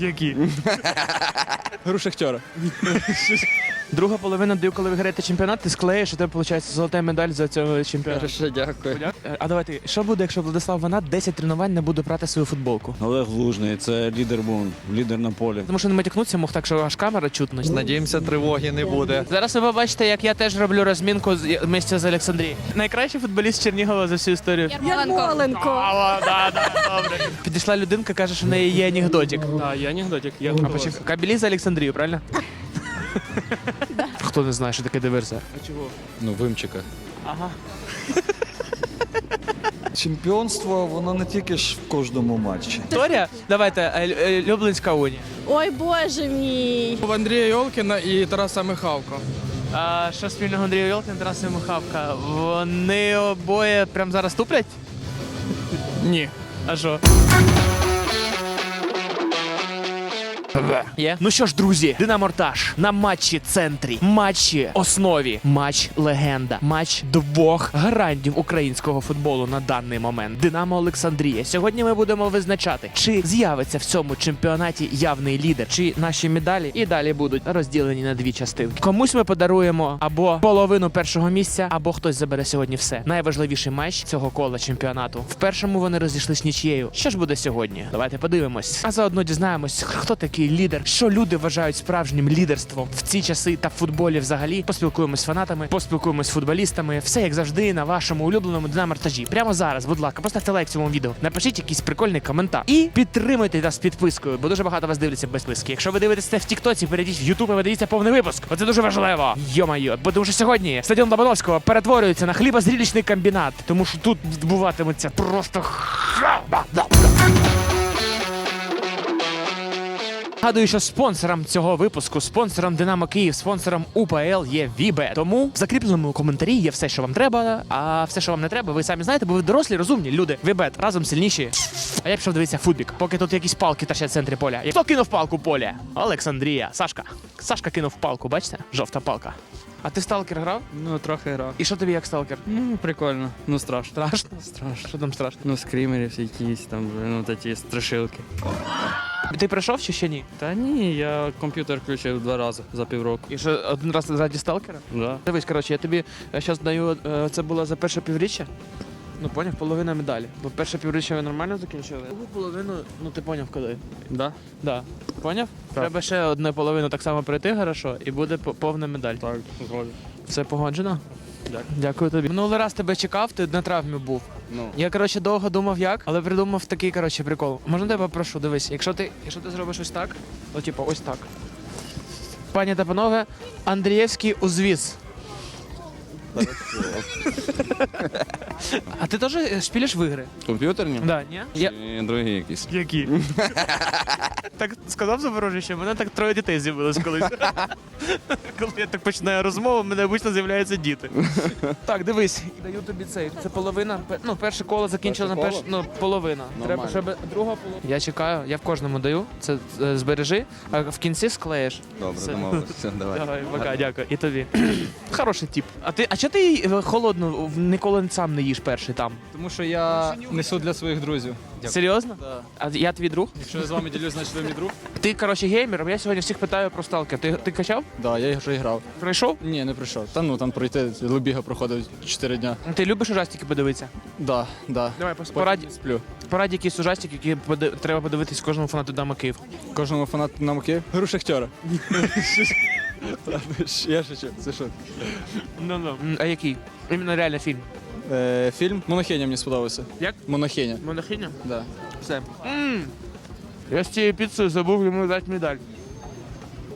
Які? Гру Шахтера. Друга половина даю, коли ви граєте чемпіонат, ти склеїш, і тебе виходить золота медаль за цього чемпіонату. Хорошо, дякую. Е, А давайте, що буде, якщо Владислав Ванат 10 тренувань не буде брати свою футболку? Олег Лужний, це лідер був, лідер на полі. Тому що не матюкнутися мог так, що аж камера чутно. Надіємося, тривоги не буде. Зараз ви побачите, як я теж роблю розмінку з місця з Олександрії. Найкращий футболіст Чернігова за всю історію. Ярмоленко. Браво, да, да, добре. Підійшла людинка, каже, що в неї є анекдотик. А, я анекдотик. Я А почекай, Кабелі за Олександрію, правильно? Хто не знає, що таке диверсія? А чого? Ну, вимчика. Ага. Чемпіонство воно не тільки ж в кожному матчі. Історія? Давайте, е, е, Люблинська унія. Ой, боже мій. В Андрія Йолкіна і Тараса Михавко. А що спільного Андрія Йолкін, Тараса Михавка? Вони обоє прямо зараз туплять? Ні. А що? Є? Ну що ж, друзі, Динамортаж на матчі центрі, матчі основі, матч легенда, матч двох гарантів українського футболу на даний момент. Динамо Олександрія. Сьогодні ми будемо визначати, чи з'явиться в цьому чемпіонаті явний лідер, чи наші медалі і далі будуть розділені на дві частинки. Комусь ми подаруємо або половину першого місця, або хтось забере сьогодні все. Найважливіший матч цього кола чемпіонату. В першому вони розійшлись нічією. Що ж буде сьогодні? Давайте подивимось. А заодно дізнаємось, хто такий лідер, що люди вважають справжнім лідерством в ці часи та в футболі взагалі. Поспілкуємось з фанатами, поспілкуємось з футболістами. Все як завжди на вашому улюбленому динамортажі. Прямо зараз, будь ласка, поставте лайк цьому відео, напишіть якийсь прикольний коментар і підтримуйте нас підпискою, бо дуже багато вас дивляться без підписки. Якщо ви дивитесь це в Тіктоці, перейдіть в Ютуб і ви дивіться повний випуск. Оце дуже важливо. Йо-майо, бо що сьогодні стадіон Лобановського перетворюється на хлібозрілічний комбінат, тому що тут відбуватиметься просто Нагадую, що спонсором цього випуску, спонсором Динамо Київ, спонсором УПЛ є Вібе. Тому в закріпленому коментарі є все, що вам треба. А все, що вам не треба, ви самі знаєте, бо ви дорослі, розумні люди. Вібет разом сильніші. А я пішов дивитися футбік, поки тут якісь палки торчать в центрі поля. Хто кинув палку поля? Олександрія. Сашка. Сашка кинув палку, бачите? Жовта палка. А ти в сталкер грав? Ну, трохи грав. І що тобі як сталкер? Ну, прикольно. Ну, страшно. Страшно? Страшно. Що там страшно? Ну, скримерів якісь там, ну, такі страшилки. Ти прийшов чи ще ні? Та ні, я комп'ютер включив два рази за півроку. І що один раз ззаді сталкера? Да. Дивись, коротше, я тобі зараз даю, е, це було за перше півріччя. Ну, поняв, половина медалі. Бо перше півріччя ви нормально закінчили. Другу половину, ну ти поняв коли. Да? Да. Поняв? Так. Треба ще одну половину так само пройти, хорошо, і буде по- повна медаль. Так, згоден. Все погоджено? Дякую. Дякую тобі. Минулий раз тебе чекав, ти на травмі був. Ну. Я коротше довго думав як, але придумав такий коротше прикол. Можна тебе прошу, дивись, якщо ти, якщо ти зробиш ось так, то типу ось так. Пані та панове, Андрієвський узвіз. А ти теж е, шпілиш в ігри? Комп'ютерні? Да, ні? Я... Чи другі якісь? Які? так сказав Запорожище, мене так троє дітей з'явилось колись. Коли я так починаю розмову, в мене обично з'являються діти. так, дивись, даю тобі цей. Це половина. пе- Ну, перше коло закінчило на Перше перш... ну, половина. Треба, щоб друга половина. Я чекаю, я в кожному даю. Це е, збережи, а в кінці склеїш. Добре, Все. домовилися. Давай. Давай, пока, дякую. І тобі. Хороший тип. А ти, а чого ти е, холодну в- ніколи сам не їш перший там? Тому що я несу для своїх друзів. Серйозно? А я твій друг? Якщо я з вами ділюсь, значить ви мій друг. Ти, коротше, геймер, а я сьогодні всіх питаю про сталкер. Ти, ти качав? Да, я вже грав. Пройшов? Ні, не прийшов. Та ну там пройти Лубіга проходив 4 дня. Ти любиш ужастики подивитися? Да, да. Давай, Потім пораді, сплю. пораді якісь ужастики, які поди- треба подивитись кожному фанату Дама Київ. Кожному фанату на Київ. Гру Шахтера. Я шучу, це що? Ну ну. А який? Іменно реально фільм. Е, фільм Монохеня мені сподобався. Як? Монохеня. Монахиня? Да. Все. Я з цією піцею забув йому дати медаль.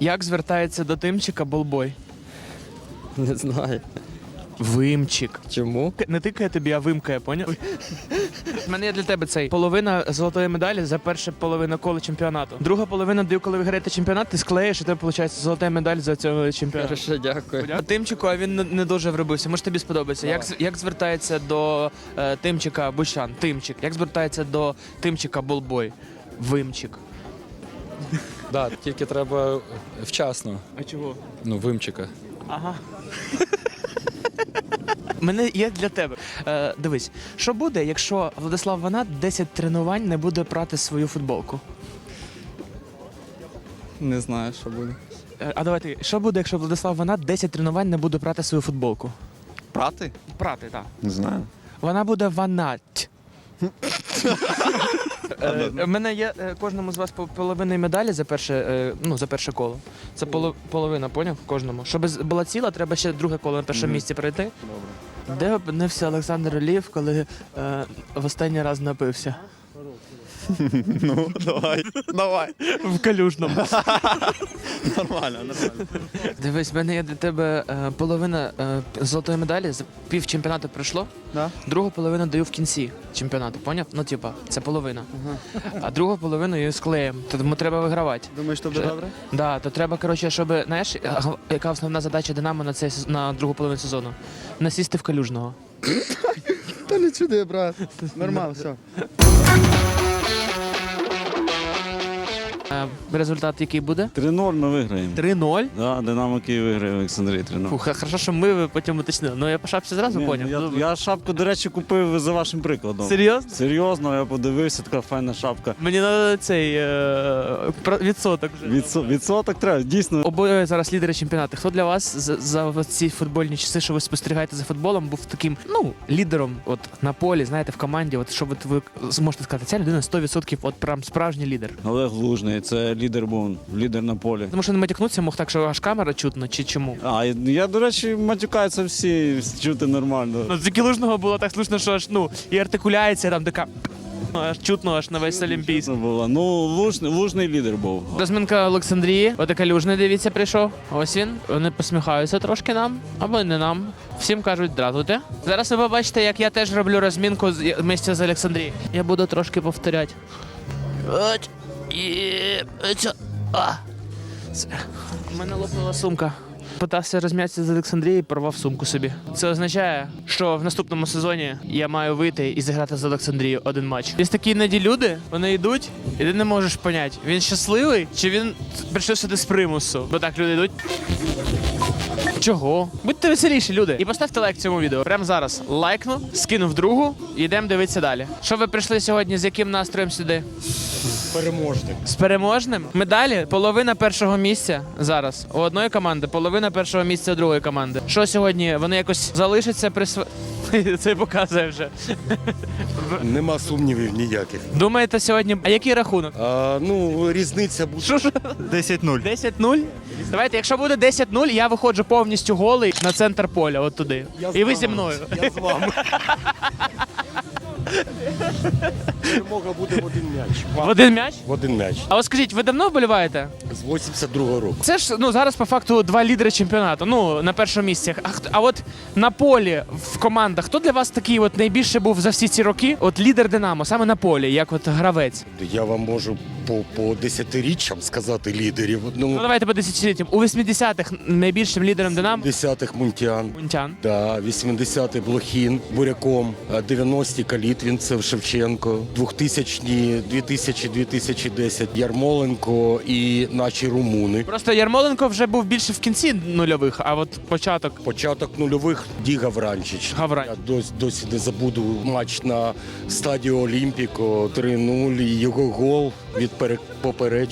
Як звертається до тимчика болбой? Не знаю. Вимчик. Чому? Не тикає тобі, а вимкає, поняв? У мене є для тебе цей половина золотої медалі за перше половину кола чемпіонату. Друга половина даю, коли ви граєте чемпіонат, ти склеїш, і тебе виходить золота медаль за цього чемпіонату. Хорошо, дякую. А Тимчику, а він не, не дуже вробився. Може тобі сподобається. Як, з- як звертається до е, Тимчика Бущан? Тимчик. Як звертається до Тимчика Болбой? Вимчик. Да, тільки треба вчасно. А чого? Ну, вимчика. Ага. У мене є для тебе. Е, дивись, що буде, якщо Владислав Ванат 10 тренувань не буде прати свою футболку? Не знаю, що буде. Е, А давайте, що буде, якщо Владислав Ванат 10 тренувань не буде прати свою футболку? Прати? Прати, так. Не знаю. Вона буде ванать. Е, У мене є е, кожному з вас по половинної медалі за перше, е, ну, за перше коло. Це поло- половина, поняв? Кожному. Щоб з- була ціла, треба ще друге коло на першому місці пройти. Де опинився Олександр Олів, коли е, в останній раз напився? Ну, давай. Давай. В калюжному. Нормально, нормально. Дивись, в мене є для тебе е, половина е, золотої медалі, з- пів чемпіонату пройшло. Да? Другу половину даю в кінці чемпіонату, поняв? Ну, типа, це половина. А другу половину її склеїмо. Тому треба вигравати. Думаєш, то буде добре? Да, то треба, коротше, щоб, знаєш, га- яка основна задача Динамо на цей сез- на другу половину сезону? Насісти в калюжного. Та не чуди, брат. Нормально, все. Е, результат який буде? 3-0 ми виграємо. 3-0. Да, Динамо Київ виграє в Олександрії 3-0. Фух, хорошо, що ми потім уточнили. Ну я по шапці зразу Ні, поняв. ну, я, я шапку, до речі, купив за вашим прикладом. Серйозно? Серйозно, я подивився, така файна шапка. Мені треба цей е, про- відсоток вже. Відсо- відсоток треба, дійсно. Обоє зараз лідери чемпіонату. Хто для вас за, за ці футбольні часи, що ви спостерігаєте за футболом, був таким ну лідером, от на полі, знаєте, в команді. От що от ви зможете сказати, ця людина 100% от прям справжній лідер. Олег Лужний, це лідер був, лідер на полі. Тому що не матюкнуться мог так, що аж камера чутно, чи чому? А, я, до речі, матюкаються всі, чути нормально. Ну, тільки лужного було так слушно, що аж ну і артикуляція там така. ну, Аж чутно, аж на весь Олімпійськ. Чесно було. Ну, лужний, лужний лідер був. Розминка Олександрії. Отака люжний, дивіться, прийшов. Ось він. Вони посміхаються трошки нам, або не нам. Всім кажуть, здравствуйте. Зараз ви побачите, як я теж роблю розмінку з місця з Олександрії. Я буду трошки повторяти. І... це- А. Це. У мене лопнула сумка. Питався розм'ятися з Олександрії порвав сумку собі. Це означає, що в наступному сезоні я маю вийти і зіграти з Олександрією один матч. Є такі іноді люди, вони йдуть, і ти не можеш поняти, він щасливий чи він прийшов сюди з примусу. Бо так люди йдуть. Чого? Будьте веселіші, люди. І поставте лайк цьому відео. Прямо зараз лайкну, скину в другу і йдемо дивитися далі. Що ви прийшли сьогодні? З яким настроєм сюди? Переможним. З переможним. Медалі половина першого місця зараз у одної команди, половина першого місця у другої команди. Що сьогодні? Вони якось залишаться при св... Це показує вже. Нема сумнівів ніяких. Думаєте сьогодні? А який рахунок? А, ну, різниця буде. Що ж? 10-0. 10-0? Давайте, якщо буде 10-0, я виходжу повністю голий на центр поля, от туди. І ви зі мною. Я з вами. Перемога буде в один м'яч. В один м'яч? В один м'яч. А от скажіть, ви давно вболіваєте? З 82-го року. Це ж ну зараз по факту два лідери чемпіонату. Ну на першому місці. А хто- а от на полі в командах хто для вас такий от найбільше був за всі ці роки? От лідер Динамо, саме на полі, як от гравець. Я вам можу по, по десятиріччям сказати лідерів. Ну Ну, давайте по десятиліттям. У 80-х найбільшим лідером Динамо десятих Мунтян. Мунтян. Да, 80-й Блохін, Буряком, а 90-ті Калітвінцев, Шевченко, 2000-ні, 2000-2010 Ярмоленко і наші румуни. Просто Ярмоленко вже був більше в кінці нульових, а от початок Початок нульових Діга Вранчич. Гаврань. Я досі, досі не забуду матч на стадіо Олімпіко 3-0 і його гол від пере-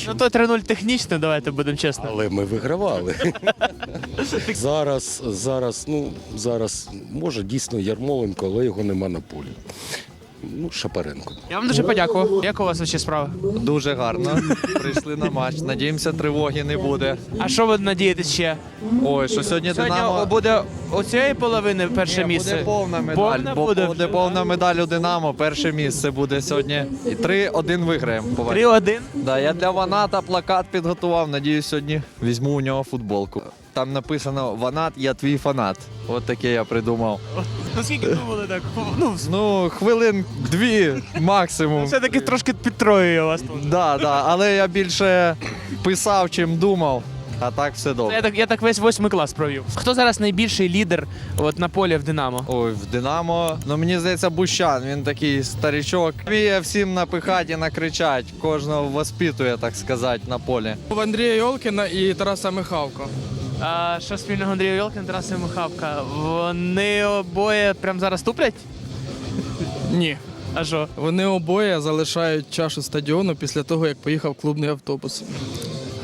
Ну то 3-0 технічно, давайте будемо чесно. Але ми вигравали. зараз, зараз, ну, зараз, може, дійсно Ярмоленко, але його нема на полі. Ну, Шапаренко. Я вам дуже подякував. Як у вас ваші справи? Дуже гарно. Прийшли на матч. Надіємося, тривоги не буде. А що ви надієтесь ще? Ой, що сьогодні, Сьогодні Динамо буде у цієї половини перше Ні, місце. буде повна медаль. Повна бо буде буде повна медаль у Динамо. Перше місце буде сьогодні. І 3-1 виграємо. побачимо. 3-1. Да, я для Ваната плакат підготував. Надіюсь, сьогодні візьму у нього футболку. Там написано Ванат, я твій фанат. От таке я придумав. Ну скільки думали так? Ну, Ну, хвилин дві максимум. все-таки трошки підтроює вас тут. Да, да, але я більше писав, чим думав. А так все добре. Я так, я так весь восьмий клас провів. Хто зараз найбільший лідер от, на полі в Динамо? Ой, в Динамо. Ну мені здається, Бущан. Він такий старичок. Вміє всім напихати і накричать. Кожного воспитує, так сказати, на полі. В Андрія Йолкіна і Тараса Михавко. А, що спільного Андрія Йолкін, Тараса Михавка? Вони обоє прямо зараз туплять? Ні. А що? Вони обоє залишають чашу стадіону після того, як поїхав клубний автобус.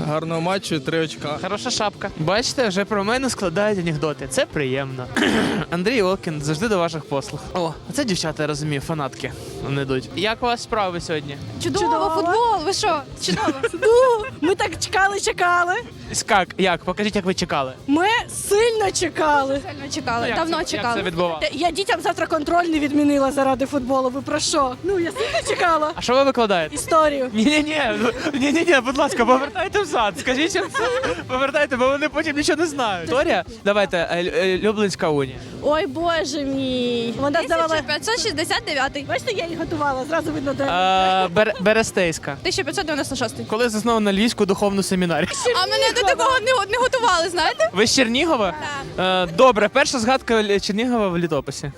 Гарного матчу, три очка. Хороша шапка. Бачите, вже про мене складають анекдоти. Це приємно. Андрій Олкін завжди до ваших послуг. О, а це дівчата, я розумію, фанатки. Вони йдуть. Як у вас справи сьогодні? Чудово, Чудово. футбол, ви що? Чудово. Ми так чекали, чекали. Як? Як? Покажіть, як ви чекали. Ми сильно чекали. Сильно чекали, Як давно це- Як чекали. це відбувалося? Я дітям завтра контроль не відмінила заради футболу. Ви про що? Ну, я сильно чекала. А що ви викладаєте? Історію. Ні, ні, ні, ні, ні, ні, будь ласка, повертайте взад. Скажіть їм це. Повертайте, бо вони потім нічого не знають. Історія? Давайте, е, е, Люблинська унія. Ой, боже мій. Вона здавала. 1569. Бачите, я її готувала, зразу видно, де. Бер- Берестейська. 1596. Коли заснована Львівську духовну семінарію. А мене до такого не, готували, знаєте? Ви Чернігова? Е, Добре, перша згадка Чернігова в літописі.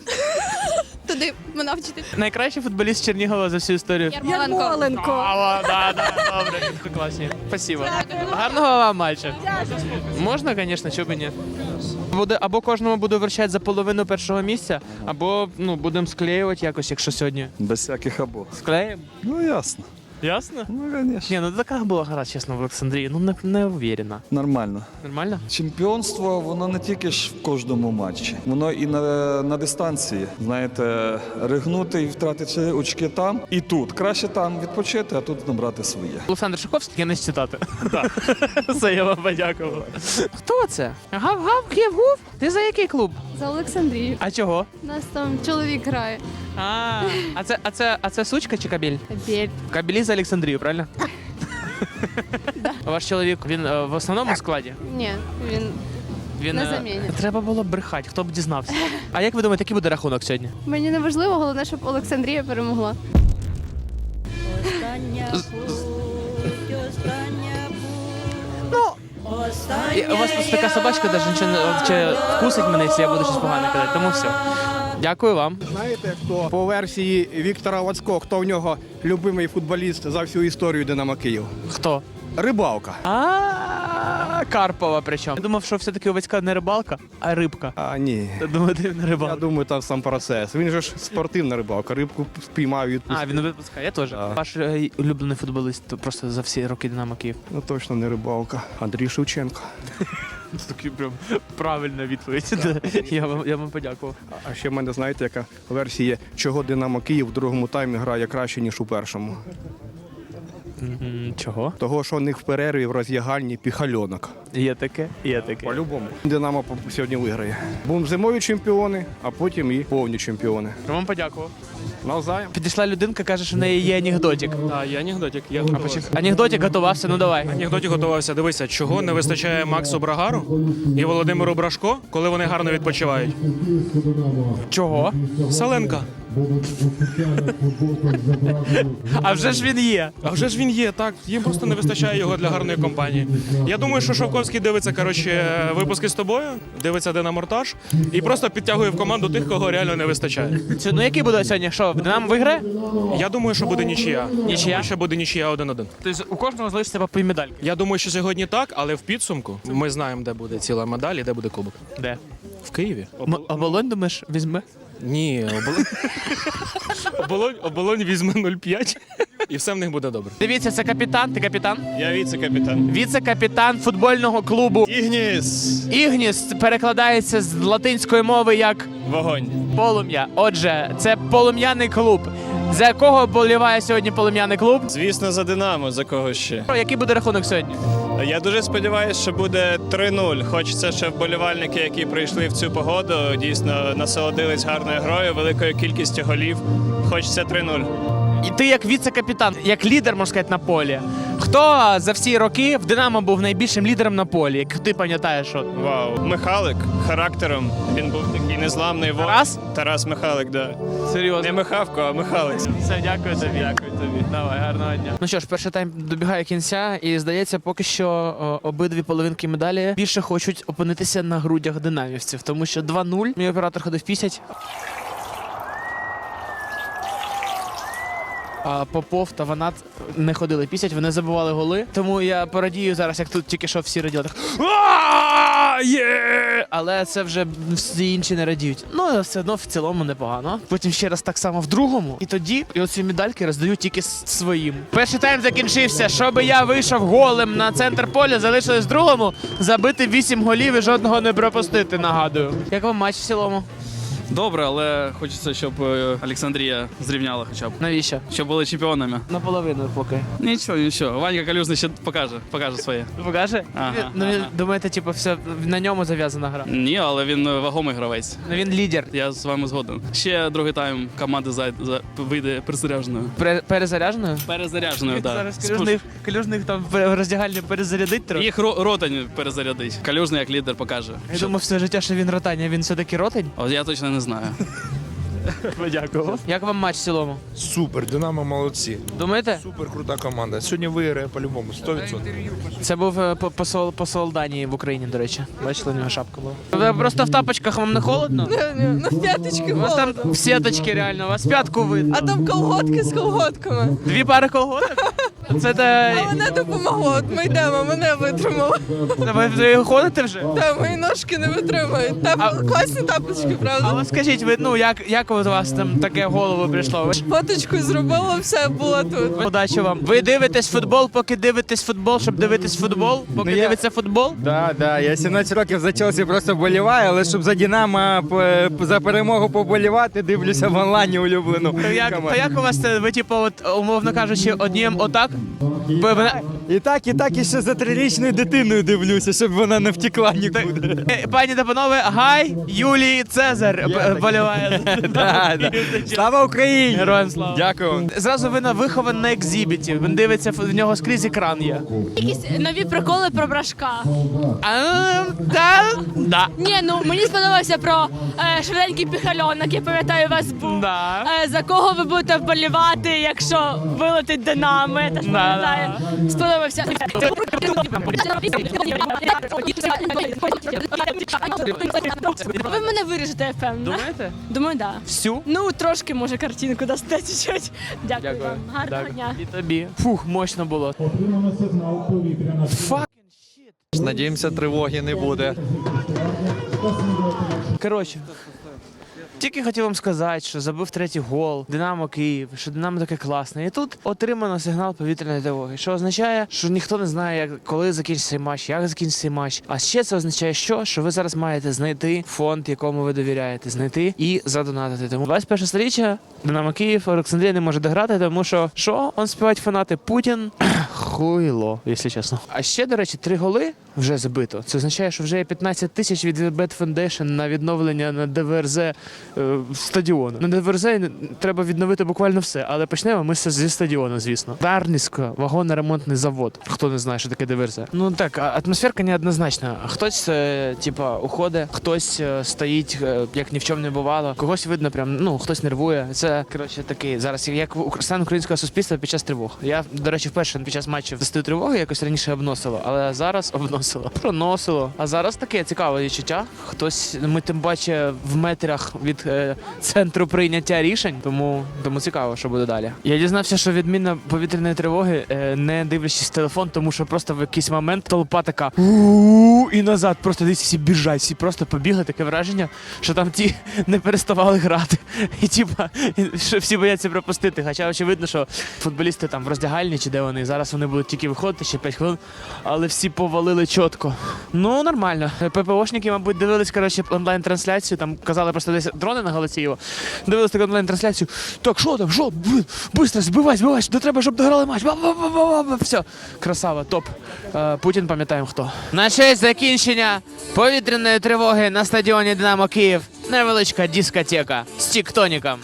Туди мене вчити. Найкращий футболіст Чернігова за всю історію. Ярмоленко. Ярмоленко. Ава, да, да, добре, класні. Спасибо. Гарного вам матчу. Можна, звісно, чого б і ні. Буде або кожному буду вручати за половину першого місця, або ну будемо склеювати якось, якщо сьогодні. Без всяких або. Склеїмо? Ну ясно. Ясно? Ну, звісно. Ні, ну така була гра, чесно, в Олександрії. Ну не, не уверена. Нормально. Нормально? Чемпіонство, воно не тільки ж в кожному матчі, воно і на, на дистанції. Знаєте, ригнути і втратити очки там і тут. Краще там відпочити, а тут набрати своє. Олександр Шаховський, я не з цитати. Так. Все, я вам подякував. Хто це? Гав-гав, гів-гув? Ти за який клуб? За Олександрію. А чого? У нас там чоловік грає. А, а це, а це, а це сучка чи кабель? Біль. Кабелі за Олександрію, правильно? Ваш чоловік, він е, в основному складі? Ні, він Він На е, заміні. Треба було брехати, хто б дізнався. А як ви думаєте, який буде рахунок сьогодні? мені не важливо, головне, щоб Олександрія перемогла. І У вас просто така собачка, навіть нічого не чи вкусить мене, якщо я буду щось погане казати. Тому все. Дякую вам. Знаєте, хто по версії Віктора Вацько, хто в нього любимий футболіст за всю історію Динамо Київ? Хто? Рибалка. А Карпова причому. Я думав, що все-таки овецька не рибалка, а рибка. А ні. Я думаю, ти не Я думаю, там сам процес. Він же ж спортивна рибалка. Рибку спіймав і А, він випускає, я теж. Да. Ваш е, улюблений футболіст просто за всі роки Динамо Київ. Ну точно не рибалка. Андрій Шевченко. Такий прям правильна відповідь. Я вам я вам подякував. А ще в мене знаєте, яка версія, чого Динамо Київ в другому таймі грає краще, ніж у першому. Чого? Того, що у них в перерві в роздягальні піхальонок. Є таке, є таке. По-любому. Динамо сьогодні виграє. Будемо зимові чемпіони, а потім і повні чемпіони. Вам подякував. Навзаєм. Підійшла людинка, каже, що в неї є анекдотик. А, є анекдотик. Я А. Анекдотик готувався, ну давай. Анекдотик готувався. Дивися, чого не вистачає Максу Брагару і Володимиру Брашко, коли вони гарно відпочивають. Чого? Саленка. А вже ж він є. А вже ж він є, так. Їм просто не вистачає його для гарної компанії. Я думаю, що Шовковський дивиться коротше, випуски з тобою, дивиться Динамортаж і просто підтягує в команду тих, кого реально не вистачає. Це, ну який буде сьогодні? Що, Динамо виграє? Я думаю, що буде нічия. Нічия? Ще буде нічия 1-1. Тобто у кожного залишиться по пів медальки. Я думаю, що сьогодні так, але в підсумку ми знаємо, де буде ціла медаль і де буде кубок. Де? В Києві. М- Оболонь, думаєш, візьме? Ні, оболонь. оболонь, оболонь візьме 0,5 і все в них буде добре. Дивіться, це капітан. Ти капітан? Я віце-капітан. Віце-капітан футбольного клубу Ігніс. Ігніс перекладається з латинської мови як Вогонь. полум'я. Отже, це полум'яний клуб. За якого боліває сьогодні полум'яний клуб? Звісно, за Динамо, за кого ще. Який буде рахунок сьогодні? Я дуже сподіваюся, що буде 3-0. Хочеться, щоб вболівальники, які прийшли в цю погоду, дійсно насолодились гарною грою, великою кількістю голів. Хочеться 3-0. І ти як віце-капітан, як лідер, можна сказати, на полі. Хто за всі роки в Динамо був найбільшим лідером на полі? Як ти пам'ятаєш, що Вау. Михалик характером. Він був такий незламний вог. Тарас? Тарас Михалик, да. Не серйозно? Михавко, а Михалик. Все, дякую тобі. Дякую тобі. Давай, гарного дня. Ну що ж, перший тайм добігає кінця, і здається, поки що о, обидві половинки медалі більше хочуть опинитися на грудях динамівців, тому що 2-0. Мій оператор ходив пісять. А Попов та Ванат не ходили пісять, вони забивали голи. Тому я порадію зараз, як тут тільки що всі раділи так. Але це вже всі інші не радіють. Ну, але все одно в цілому непогано. Потім ще раз так само в другому. І тоді і оці медальки роздають тільки своїм. Перший тайм закінчився. Щоби я вийшов голем на центр поля, залишилось в другому. Забити 8 голів і жодного не пропустити, нагадую. Як вам матч в цілому? Добре, але хочеться, щоб е, Олександрія зрівняла хоча б. Навіщо? Щоб були чемпіонами. Наполовину поки. Нічого, нічого. Ванька Калюжний ще покаже, покаже своє. Покаже? Ага, ну, ага. думаєте, типу, все на ньому зав'язана гра. Ні, але він е, вагомий гравець. Ну він лідер. Я з вами згоден. Ще другий тайм команда за, за, вийде перезарядженою. Пре- перезаряженою? Перезарядженою, так. Зараз калюжних, калюжних там в роздягальні перезарядить трохи. Їх ро- ротань перезарядить. Калюжний як лідер покаже. Я Що- думав все життя, що він ротань, а він все-таки ротень. От я точно не знаю. Дякую. Як вам матч в цілому? Супер, Динамо молодці. Думаєте? Супер крута команда. Сьогодні виграє по-любому, 100%. Це був е, по- посол, посол Данії в Україні, до речі. Бачили, у нього шапка була. Ви просто в тапочках вам не холодно? На п'яточки У вас там в сіточки реально, у вас п'ятку видно. А там колготки з колготками. Дві пари колготок? Це те... Мене допомогло. От ми йдемо, мене витримало. Ви, ви ходите вже? Та мої ножки не витримують. Тап... Класні тапочки, правда? от скажіть, ви ну як, як у вас там таке в голову прийшло? Ви ж Фоточку зробила, все було тут. Удачі вам. Ви дивитесь футбол, поки дивитесь футбол, щоб дивитись футбол, поки дивиться футбол. Да, да, я 17 років за Челсі просто боліваю, але щоб за Динамо п- за перемогу поболівати, дивлюся в онлайні улюблену. То як, то як у вас це? Ви типу, от, умовно кажучи, однієм отак? Ви- ви- І так, і так, і ще за трирічною дитиною дивлюся, щоб вона не втекла нікуди. Е, Пані та панове, Гай Юлій Цезар б- боліває. Да, да. Слава Україні! Героям слава. Дякую. Зразу ви на вихован на екзібіті. Він дивиться, в нього скрізь екран є. Якісь нові приколи про брашка. А, да, да. Ні, ну мені сподобався про е, швиденький піхальонок, я пам'ятаю, у вас був. Да. Е, за кого ви будете вболівати, якщо вилетить Динамо, пам'ятаю. Сподобався. Ви мене виріжете, я впевнена. Думаєте? Думаю, так. Да. Всю? Ну, трошки, може, картинку дасте чуть-чуть. Дякую, вам. Гарного Так. дня. І тобі. Фух, мощно було. Fucking shit. Надіємося, тривоги не буде. Коротше. Тільки хотів вам сказати, що забив третій гол, Динамо Київ, що Динамо таке класне. І тут отримано сигнал повітряної тривоги, що означає, що ніхто не знає, як коли закінчиться матч, як закінчиться матч. А ще це означає, що, що ви зараз маєте знайти фонд, якому ви довіряєте, знайти і задонатити. Тому 21 сторіччя Динамо Київ, Олександрія не може дограти, тому що що он співають фанати Путін. Хуйло, якщо чесно. А ще, до речі, три голи вже забито. Це означає, що вже є 15 тисяч від Bad Foundation на відновлення на ДВРЗ е, стадіону. На ДВРЗ треба відновити буквально все, але почнемо ми зі стадіону, звісно. Дарницько, вагонно-ремонтний завод. Хто не знає, що таке ДВРЗ. Ну так, атмосферка неоднозначна. Хтось, е, типа, уходить, хтось е, стоїть, е, як ні в чому не бувало. Когось видно, прям ну хтось нервує. Це коротше такий зараз, як стан українського суспільства під час тривог. Я, до речі, вперше під час матчів застою тривоги якось раніше обносило, але зараз обносило, проносило. А зараз таке цікаве відчуття. Хтось ми тим паче в метрах від е, центру прийняття рішень, тому тому цікаво, що буде далі. Я дізнався, що відміна повітряної тривоги, е, не дивлячись телефон, тому що просто в якийсь момент толпа така і назад. Просто десь всі біжать, всі просто побігли. Таке враження, що там ті не переставали грати. І типа, що всі бояться пропустити. Хоча очевидно, що футболісти там в роздягальні чи де вони зараз вони будуть тільки виходити ще 5 хвилин, але всі повалили чітко. Ну нормально. ППОшники, мабуть, дивились коротше онлайн-трансляцію. Там казали просто десь дрони на Галицєєво. Дивились таку онлайн-трансляцію. Так, що там? Що? Блін, Быстро, збивай, збивай, не треба, щоб дограли матч. Все, красава, топ. Е, Путін пам'ятаємо хто. На честь закінчення повітряної тривоги на стадіоні Динамо Київ. Невеличка дискотека з тіктоніком.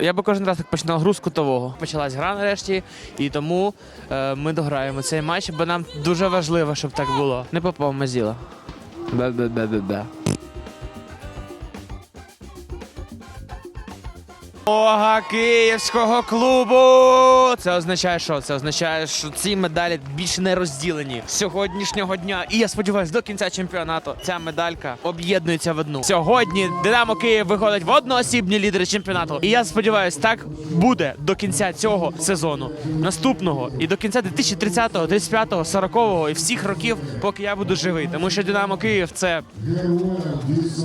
Я би кожен раз так починав гру з кутового. Почалась гра нарешті, і тому е, ми дограємо цей матч, бо нам дуже важливо, щоб так було. Не попав Мазіла. Да-да-да-да-да. Ога київського клубу. Це означає, що це означає, що ці медалі більше не розділені сьогоднішнього дня. І я сподіваюся, до кінця чемпіонату ця медалька об'єднується в одну. Сьогодні Динамо Київ виходить в одноосібні лідери чемпіонату. І я сподіваюся, так буде до кінця цього сезону, наступного і до кінця 2030-го, 35-го, 40-го і всіх років, поки я буду живий. Тому що Динамо Київ це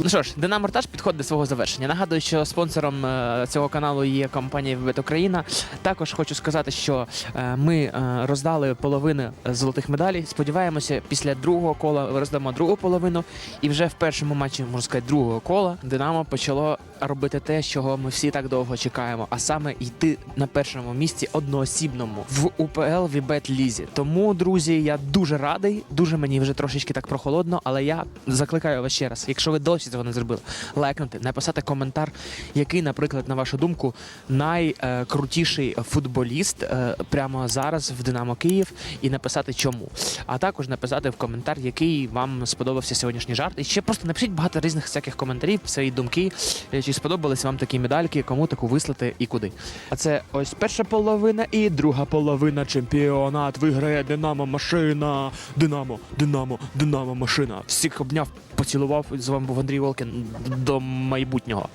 Ну що ж, Динамо Ртаж підходить до свого завершення. Нагадую, що спонсором е, цього каналу є компанія Вібет Україна. Також хочу сказати, що е, ми е, роздали половину золотих медалей. Сподіваємося, після другого кола роздамо другу половину. І вже в першому матчі, можна сказати, другого кола Динамо почало робити те, чого ми всі так довго чекаємо, а саме йти на першому місці одноосібному в УПЛ Вібет Лізі. Тому, друзі, я дуже радий, дуже мені вже трошечки так прохолодно, але я закликаю вас ще раз, якщо ви досі цього не зробили, лайкнути, написати коментар, який, наприклад, на вашу думку, найкрутіший футболіст е, прямо зараз в Динамо Київ, і написати чому. А також написати в коментар, який вам сподобався сьогоднішній жарт. І ще просто напишіть багато різних всяких коментарів, свої думки, е, чи сподобались вам такі медальки, кому таку вислати і куди. А це ось перша половина і друга половина чемпіонат. Виграє Динамо машина. Динамо, Динамо, Динамо машина. Всіх обняв, поцілував. З вами був Андрій Волкін. До майбутнього.